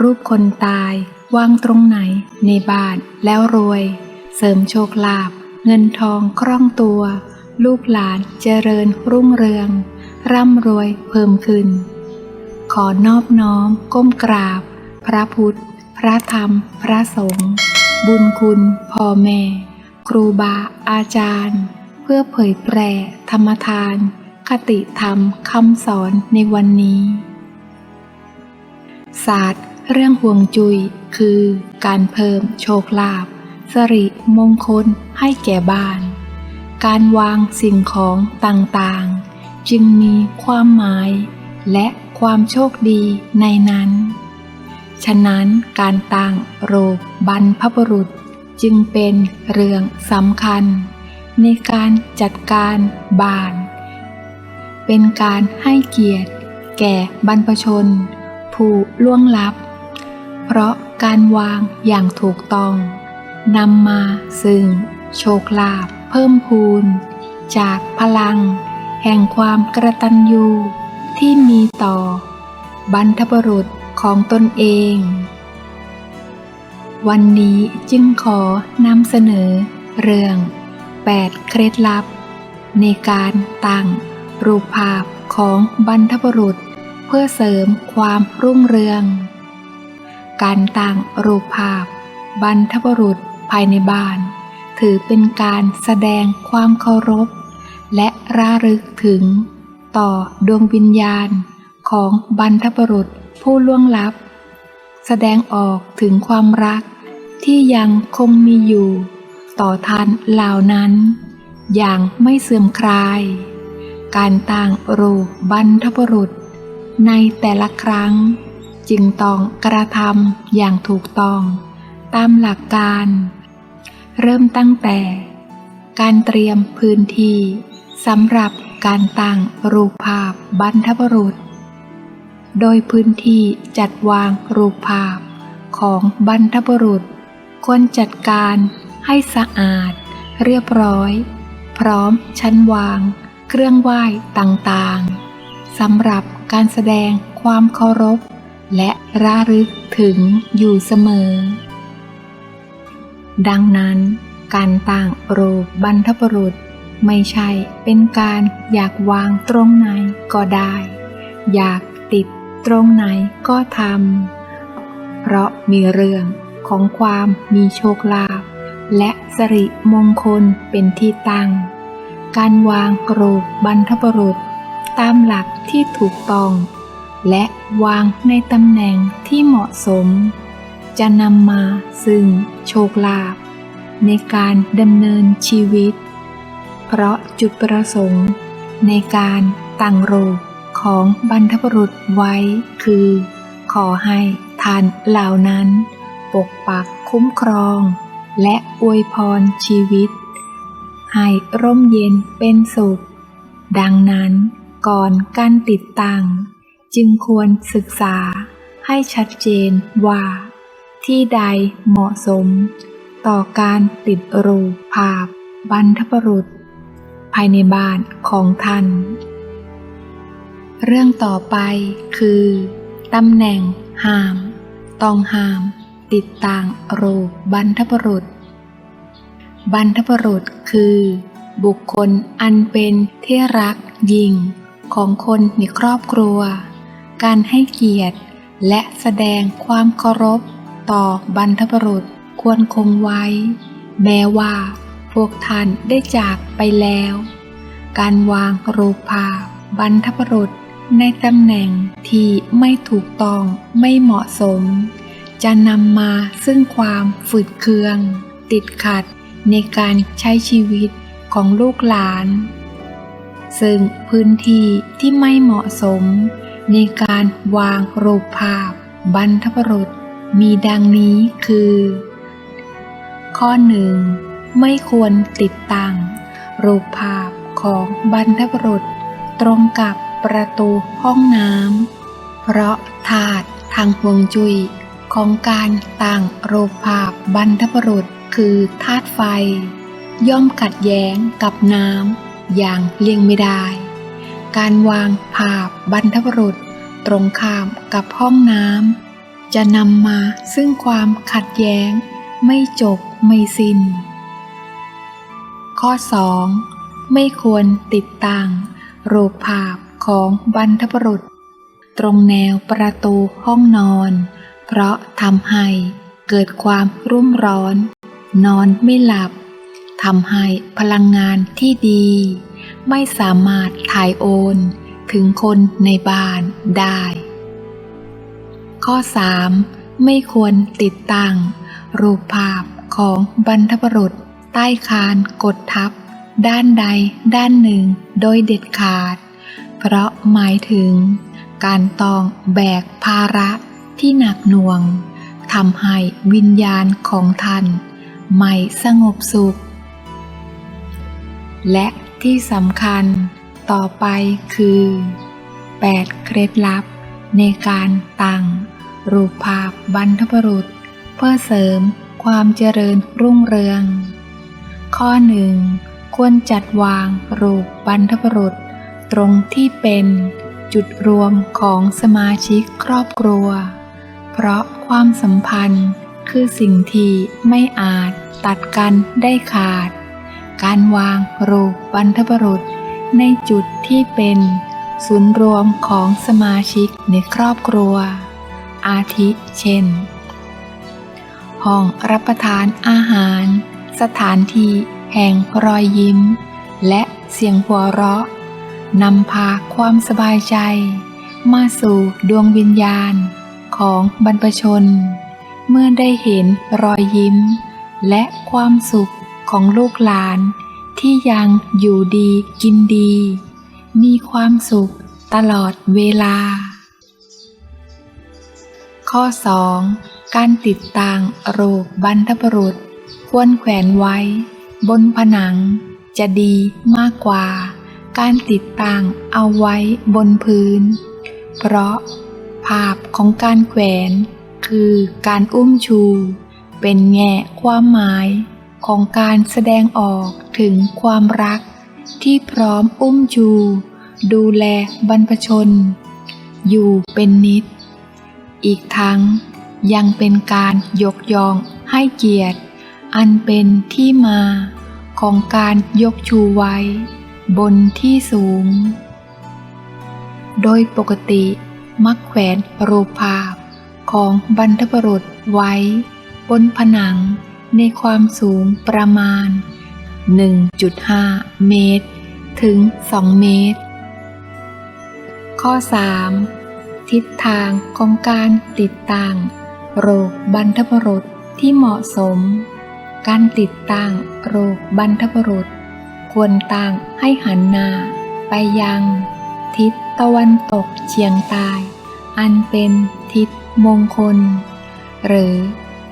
รูปคนตายวางตรงไหน ในบ้านแล้วรวย เสริมโชคลาภเงินทองคล่องตัว ลูกหลานเจริญรุ่งเรือง ร่ำรวยเพิ่มขึ้น ขอนอบน้อมก้มกราบ พระพุทธ พระธรรม พระสงฆ์บุญคุณพ่อแม่ ครูบาอาจารย์ เพื่อเผยแผ่ธรรมทาน คติธรรมคำสอนในวันนี้ ศาสตร์ เรื่องห่วงจุยคือการเพิ่มโชคลาภสริมงคลให้แก่บ้าน การวางสิ่งของต่างๆ จึงมีความหมาย และความโชคดีในนั้น ฉะนั้นการตั้งโรคบรรพบุรุษจึงเป็นเรื่องสำคัญ ในการจัดการบ้าน เป็นการให้เกียรติ แก่บรรพชน ผู้ล่วงลับ เพราะการวางอย่างถูกต้องนำมาซึ่งโชคลาภเพิ่มพูน จากพลัง แห่งความกระตันยูที่มีต่อ บรรพบุรุษของตนเอง วันนี้จึงขอนำเสนอเรื่อง 8 เคล็ดลับ ในการตั้งรูปภาพของบรรพบุรุษ เพื่อเสริมความรุ่งเรือง การตั้งรูปภาพ บรรพบุรุษภายในบ้าน ถือเป็นการแสดงความเคารพ และระลึกถึง ต่อดวงวิญญาณของบรรพบุรุษผู้ล่วงลับ แสดงออกถึงความรักที่ยังคงมีอยู่ ต่อท่านเหล่านั้น อย่างไม่เสื่อมคลาย การตั้งรูปบรรพบุรุษ ในแต่ละครั้ง จึงต้องกระทำอย่างถูกต้อง ตามหลักการ เริ่มตั้งแต่ การเตรียมพื้นที่สำหรับการตั้งรูปภาพบรรพบุรุษ โดยพื้นที่จัดวางรูปภาพของบรรพบุรุษ ควรจัดการให้สะอาด เรียบร้อย พร้อมชั้นวาง เครื่องไหว้ต่างๆสำหรับการแสดงความเคารพ และระลึกถึงอยู่เสมอ ดังนั้นการตั้งรูปบรรพบุรุษไม่ใช่เป็นการอยากวางตรงไหนก็ได้ อยากติดตรงไหนก็ทำ เพราะมีเรื่องของความมีโชคลาภและสิริมงคลเป็นที่ตั้ง การวางรูปบรรพบุรุษ ตามหลักที่ถูกต้อง และวางในตำแหน่งที่เหมาะสม จะนำมาซึ่งโชคลาภในการดำเนินชีวิต เพราะจุดประสงค์ ในการตั้งโรูปของบรรพบุรุษไว้คือ ขอให้ท่านเหล่านั้น ปกปักคุ้มครอง และอวยพรชีวิต ให้ร่มเย็นเป็นสุข ดังนั้นก่อนการติดตั้ง จึงควรศึกษาให้ชัดเจนว่า ที่ใดเหมาะสม ต่อการติดรูปภาพบรรพบุรุษ ภายในบ้านของท่าน เรื่องต่อไปคือตำแหน่งห้าม ต้องห้าม ติดต่างรูปบรรพบุรุษ บรรพบุรุษคือ บุคคลอันเป็นที่รักยิ่งของคนในครอบครัว การให้เกียรติ และแสดงความเคารพ ต่อบรรพบุรุษควรคงไว้ แม้ว่า พวกท่านได้จากไปแล้ว การวางรูปภาพบรรพบุรุษในตำแหน่งที่ไม่ถูกต้องไม่เหมาะสม จะนำมาซึ่งความฝืดเคือง ติดขัดในการใช้ชีวิตของลูกหลาน ซึ่งพื้นที่ที่ไม่เหมาะสม ในการวางรูปภาพ บรรพบุรุษมีดังนี้คือ ข้อหนึ่งไม่ควรติดตั้ง รูปภาพของบรรพบุรุษตรงกับประตูห้องน้ำ เพราะธาตุทางฮวงจุ้ยของการตั้งรูปภาพบรรพบุรุษคือธาตุไฟ ย่อมขัดแย้งกับน้ำอย่างเลี่ยงไม่ได้ การวางภาพบรรพบุรุษ ตรงข้ามกับห้องน้ำจะนำมาซึ่งความขัดแย้ง ไม่จบไม่สิน้น ข้อ 2. ไม่ควรติดตั้งรูปภาพของบรรพบุรุษ ตรงแนวประตูห้องนอน เพราะทำให้เกิดความรุ่มร้อน นอนไม่หลับทำให้พลังงานที่ดี ไม่สามารถถ่ายโอนถึงคนในบ้านได้ ข้อ 3. ไม่ควรติดตั้ง รูปภาพของบรรพบุรุษ ใต้คานกดทับ ด้านใดด้านหนึ่งโดยเด็ดขาด เพราะหมายถึง การต้องแบกภาระที่หนักหน่วงทำให้วิญญาณของท่าน ไม่สงบสุข และ ที่สำคัญต่อไปคือ 8 เคล็ดลับ ในการตั้งรูปภาพบรรพบุรุษ เพื่อเสริมความเจริญรุ่งเรือง ข้อหนึ่งควรจัดวางรูปบรรพบุรุษ ตรงที่เป็นจุดรวมของสมาชิกครอบครัว เพราะความสัมพันธ์คือสิ่งที่ไม่อาจตัดกันได้ขาด การวางรูปบรรพบุรุษ ในจุดที่เป็นศูนย์รวมของสมาชิกในครอบครัว อาทิเช่น ห้องรับประทานอาหาร สถานที่แห่งรอยยิ้ม และเสียงหัวเราะนำพาความสบายใจ มาสู่ดวงวิญญาณของบรรพชน เมื่อได้เห็นรอยยิ้ม และความสุข ของลูกหลาน ที่ยังอยู่ดีกินดี มีความสุขตลอดเวลา ข้อ 2. การติดตั้งรูปบรรพบุรุษ ควรแขวนไว้ บนผนัง จะดีมากกว่า การติดตั้งเอาไว้บนพื้น เพราะ ภาพของการแขวน คือการอุ้มชู เป็นแง่ความหมาย ของการแสดงออกถึงความรัก ที่พร้อมอุ้มชูดูแลบรรพชน อยู่เป็นนิด อีกทั้งยังเป็นการยกย่องให้เกียรติ อันเป็นที่มาของการยกชูไว้ บนที่สูง โดยปกติมักแขวนรูปภาพของบรรพบุรุษไว้ บนผนัง ในความสูงประมาณ 1.5 เมตร ถึง 2 เมตร ข้อ 3. ทิศทางของการติดตั้งโรคบรรพบุรุษที่เหมาะสม การติดตั้งโรคบรรพบุรุษ ควรตั้งให้หันหน้าไปยังทิศตะวันตกเฉียงใต้ อันเป็นทิศมงคล หรือ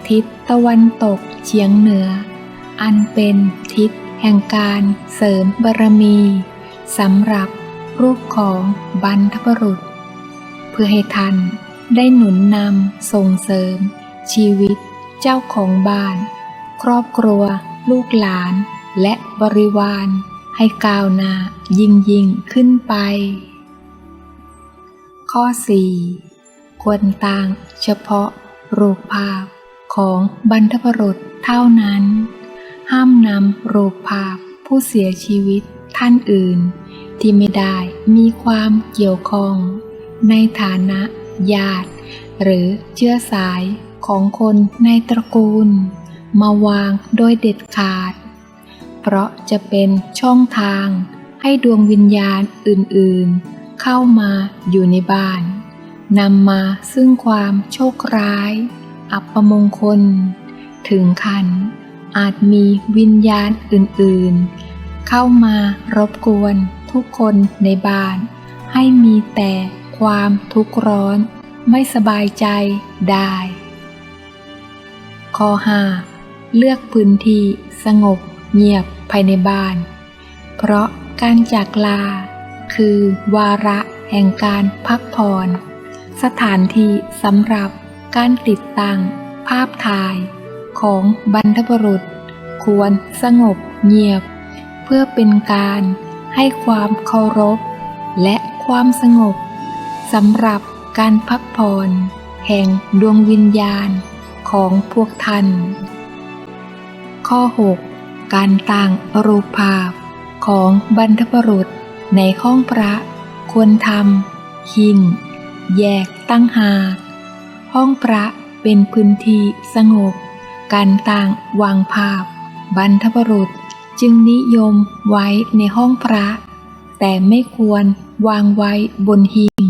ทิศตะวันตกเฉียงเหนือ อันเป็นทิศแห่งการเสริมบารมีสำหรับรูปของบรรพบุรุษ เพื่อให้ท่านได้หนุนนำส่งเสริม ชีวิตเจ้าของบ้าน ครอบครัว ลูกหลาน และบริวาร ให้ก้าวหน้ายิ่งยิ่งขึ้นไป ข้อ 4. ควรตั้งเฉพาะรูปภาพ ของบรรพบุรุษเท่านั้น ห้ามนำรูปภาพผู้เสียชีวิตท่านอื่น ที่ไม่ได้มีความเกี่ยวข้อง ในฐานะญาติ หรือเชื้อสายของคนในตระกูล มาวางโดยเด็ดขาด เพราะจะเป็นช่องทางให้ดวงวิญญาณอื่นๆ เข้ามาอยู่ในบ้านนำมาซึ่งความโชคร้าย อัปมงคล ถึงขันอาจมีวิญญาณอื่นๆ เข้ามารบกวนทุกคนในบ้าน ให้มีแต่ความทุกข์ร้อนไม่สบายใจได้ ข้อ 5. เลือกพื้นที่สงบเงียบภายในบ้าน เพราะการจากลา คือวาระแห่งการพักผ่อน สถานที่สำหรับ การติดตั้ง ภาพถ่าย ของบรรพบุรุษ ควรสงบเงียบ เพื่อเป็นการให้ความเคารพ และความสงบสำหรับการพักผ่อนแห่งดวงวิญญาณของพวกท่าน ข้อ 6 การตั้งรูปภาพของบรรพบุรุษในห้องพระควรทำหิ่ง แยกตั้งหาก ห้องพระเป็นพื้นที่สงบ การตั้งวางภาพ บรรพบุรุษจึงนิยมไว้ในห้องพระ แต่ไม่ควรวางไว้บนหิ่ง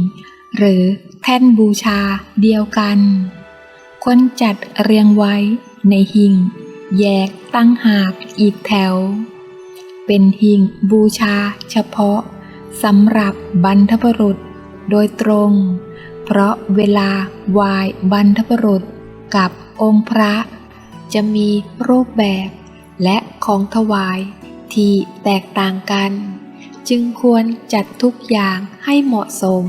หรือแท่นบูชาเดียวกันควรจัดเรียงไว้ในหิ่ง แยกตั้งหากอีกแถว เป็นหิ่งบูชาเฉพาะสำหรับบรรพบุรุษโดยตรง เพราะเวลาไหวายบรรพบุรุษกับองค์พระ จะมีรูปแบบและของถวายที่แตกต่างกัน จึงควรจัดทุกอย่างให้เหมาะสม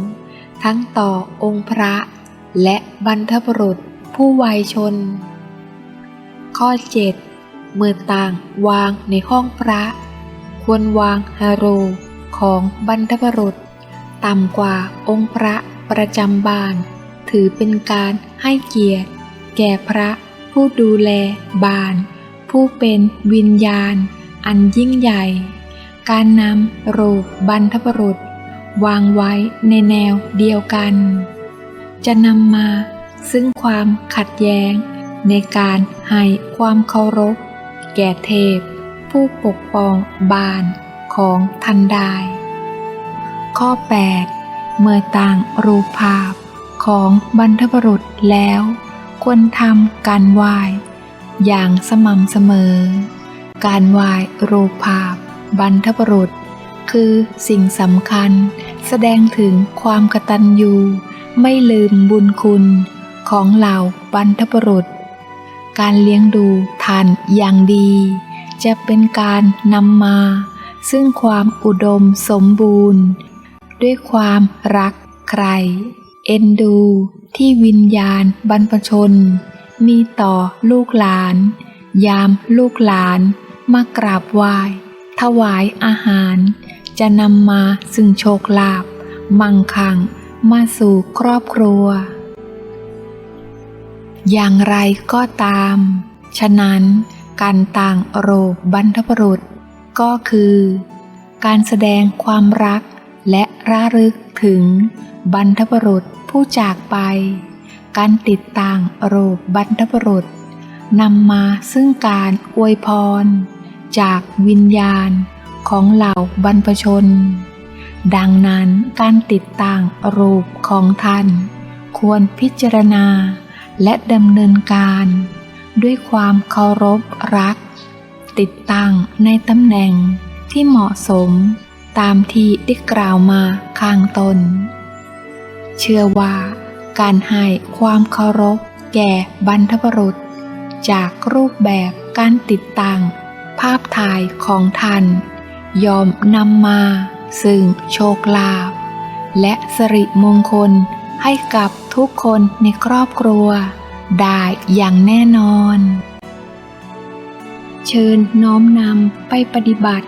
ทั้งต่อองค์พระ และบรรพบุรุษผู้วัยชน ข้อ7เมื่อต่างวางในห้องพระ ควรวางฮาโรของบรรพบุรุษ ต่ำกว่าองค์พระ ประจำบ้าน ถือเป็นการให้เกียรติ แก่พระผู้ดูแลบ้าน ผู้เป็นวิญญาณ อันยิ่งใหญ่ การนำโรูปบรรพบุรุษ วางไว้ในแนวเดียวกัน จะนำมาซึ่งความขัดแย้ง ในการให้ความเคารพ แก่เทพ ผู้ปกป้องบานของทันไดข้อ 8 เมื่อต่างรูปภาพของบรรพบุรุษแล้ว ควรทำการไหว้อย่างสม่ำเสมอ การไหว้รูปภาพบรรพบุรุษ คือสิ่งสำคัญแสดงถึงความกตัญญูไม่ลืมบุญคุณของเหล่าบรรพบุรุษ การเลี้ยงดูทานอย่างดี จะเป็นการนำมา ซึ่งความอุดมสมบูรณ์ ด้วยความรักใคร เอ็นดู ที่วิญญาณบรรพชน มีต่อลูกหลาน ยามลูกหลาน มากราบไหว้ถวายอาหาร จะนำมาซึ่งโชคลาภมั่งคั่งมาสู่ครอบครัว อย่างไรก็ตาม ฉะนั้นการต่างโรปบรรพบุรุษ ก็คือ การแสดงความรัก ระลึกถึงบรรพบุรุษผู้จากไป การติดต่างโรปบรรพบุรุษนำมาซึ่งการอวยพร จากวิญญาณของเหล่าบรรพชน ดังนั้นการติดต่างรูปของท่าน ควรพิจารณาและดำเนินการ ด้วยความเคารพรัก ติดตั้งในตำแหน่งที่เหมาะสม ตามที่ได้กล่าวมาข้างตนเชื่อว่าการให้ความเคารพแก่บรรพบุรุษ จากรูปแบบการติดตั้งภาพถ่ายของท่าน ยอมนำมา ซึ่งโชคลาภและสิริมงคลให้กับทุกคนในครอบครัว ได้อย่างแน่นอน เชิญน้อมนำไปปฏิบัติ